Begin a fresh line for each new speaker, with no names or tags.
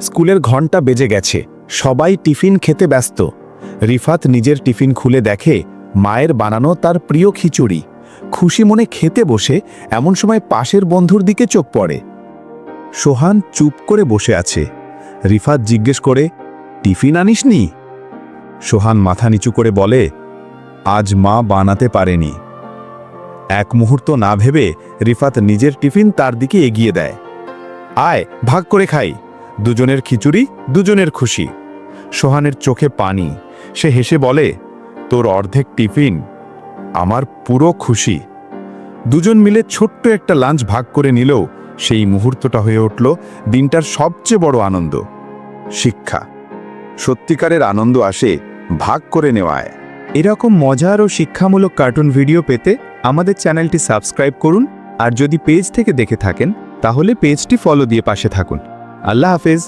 স্কুলের ঘণ্টা বেজে গেছে। সবাই টিফিন খেতে ব্যস্ত। রিফাত নিজের টিফিন খুলে দেখে, মায়ের বানানো তার প্রিয় খিচুড়ি। খুশি মনে খেতে বসে, এমন সময় পাশের বন্ধুর দিকে চোখ পড়ে। সোহান চুপ করে বসে আছে। রিফাত জিজ্ঞেস করে, টিফিন আনিসনি? সোহান মাথা নিচু করে বলে, আজ মা বানাতে পারেনি। এক মুহূর্ত না ভেবে রিফাত নিজের টিফিন তার দিকে এগিয়ে দেয়। আয়, ভাগ করে খাই। দুজনের খিচুড়ি, দুজনের খুশি। সোহানের চোখে পানি। সে হেসে বলে, তোর অর্ধেক টিফিন, আমার পুরো খুশি। দুজন মিলে ছোট্ট একটা লাঞ্চ ভাগ করে নিলেও সেই মুহূর্তটা হয়ে উঠল দিনটার সবচেয়ে বড় আনন্দ, শিক্ষা। সত্যিকারের আনন্দ আসে ভাগ করে নেওয়ায়।
এরকম মজার ও শিক্ষামূলক কার্টুন ভিডিও পেতে আমাদের চ্যানেলটি সাবস্ক্রাইব করুন আর যদি পেজ থেকে দেখে থাকেন, তাহলে পেজটি ফলো দিয়ে পাশে থাকুন। আল্লাহ হাফেজ।